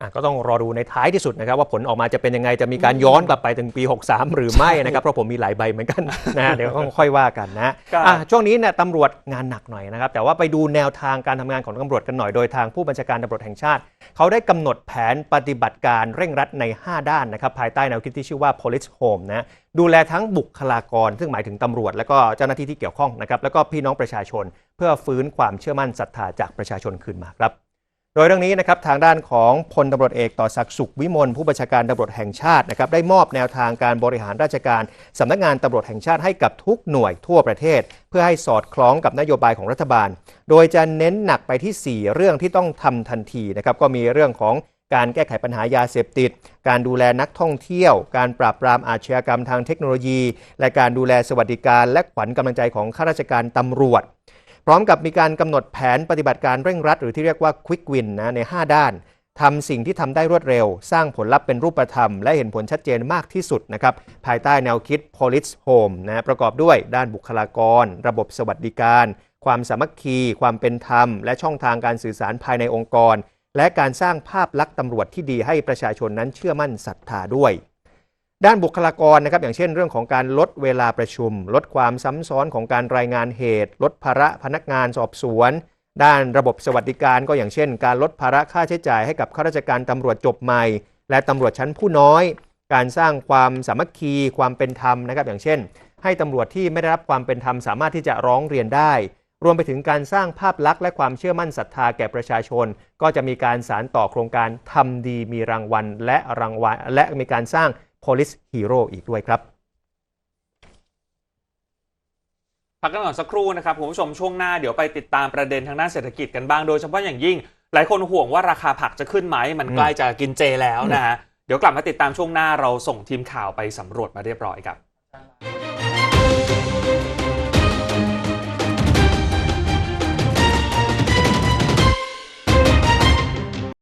อะก็ต้องรอดูในท้ายที่สุดนะครับว่าผลออกมาจะเป็นยังไงจะมีการย้อนกลับไปถึงปี 63 หรือไม่นะครับเพราะผมมีหลายใบเหมือนกันนะฮะเดี๋ยวต้องค่อยว่ากันนะครับอะช่วงนี้เนี่ยตำรวจงานหนักหน่อยนะครับแต่ว่าไปดูแนวทางการทำงานของตำรวจกันหน่อยโดยทางผู้บัญชาการตำรวจแห่งชาติ เขาได้กำหนดแผนปฏิบัติการเร่งรัดใน 5 ด้านนะครับภายใต้แนวคิดที่ชื่อว่า police home นะดูแลทั้งบุคลากร ซึ่งหมายถึงตำรวจ และก็เจ้าหน้าที่ที่เกี่ยวข้องนะครับแล้วก็พี่น้องประชาชน เพื่อฟื้นความเชื่อมั่นศรัทธาจากประชาชนคืนมาครับ โดยเรื่องนี้นะครับทางด้านของพลตำรวจเอกต่อศักดิ์สุขวิมลผู้บัญชาการตำรวจแห่งชาตินะครับได้มอบแนวทางการบริหารราชการสำนักงานตำรวจแห่งชาติให้กับทุกหน่วยทั่วประเทศ เพื่อให้สอดคล้องกับนโยบายของรัฐบาล โดยจะเน้นหนักไปที่ 4 เรื่องที่ต้องทำทันทีนะครับก็มีเรื่องของการแก้ไขปัญหายาเสพติด การดูแลนักท่องเที่ยว การปราบปรามอาชญากรรมทางเทคโนโลยี และการดูแลสวัสดิการ และขวัญกำลังใจของข้าราชการตำรวจ พร้อมกับมีการกำหนดแผนปฏิบัติการเร่งรัด หรือที่เรียกว่า Quick Win นะใน 5 ด้านทำสิ่งที่ทำได้รวดเร็ว สร้างผลลัพธ์เป็นรูปธรรม และเห็นผลชัดเจนมากที่สุดนะครับภายใต้แนวคิด Police Home นะประกอบด้วยด้านบุคลากร ระบบสวัสดิการ ความสามัคคี ความเป็นธรรม และช่องทางการสื่อสารภายในองค์กร และการสร้างภาพลักษณ์ตำรวจที่ดีให้ประชาชนนั้นเชื่อมั่นศรัทธาด้วย ด้านบุคลากรนะครับอย่างเช่นเรื่องของการลดเวลาประชุม ลดความซ้ำซ้อนของการรายงานเหตุ ลดภาระพนักงานสอบสวน ด้านระบบสวัสดิการก็อย่างเช่น การลดภาระค่าใช้จ่ายให้กับข้าราชการตำรวจจบใหม่ และตำรวจชั้นผู้น้อย การสร้างความสามัคคีความเป็นธรรมนะครับอย่างเช่น ให้ตำรวจที่ไม่ได้รับความเป็นธรรมสามารถที่จะร้องเรียนได้ รวมไปถึงการสร้างภาพลักษณ์และความเชื่อมั่นศรัทธาแก่ประชาชน ก็จะมีการสารต่อโครงการทำดีมีรางวัล และรางวัลและมีการสร้าง police hero อีกด้วยครับ พักกันก่อนสักครู่นะครับคุณผู้ชมช่วงหน้าเดี๋ยวไปติดตามประเด็นทางด้านเศรษฐกิจกันบ้างโดยเฉพาะอย่างยิ่ง หลายคนห่วงว่าราคาผักจะขึ้นไหมมันใกล้จะกินเจแล้วนะฮะเดี๋ยวกลับมาติดตามช่วงหน้าเราส่งทีมข่าวไปสำรวจมาเรียบร้อยครับ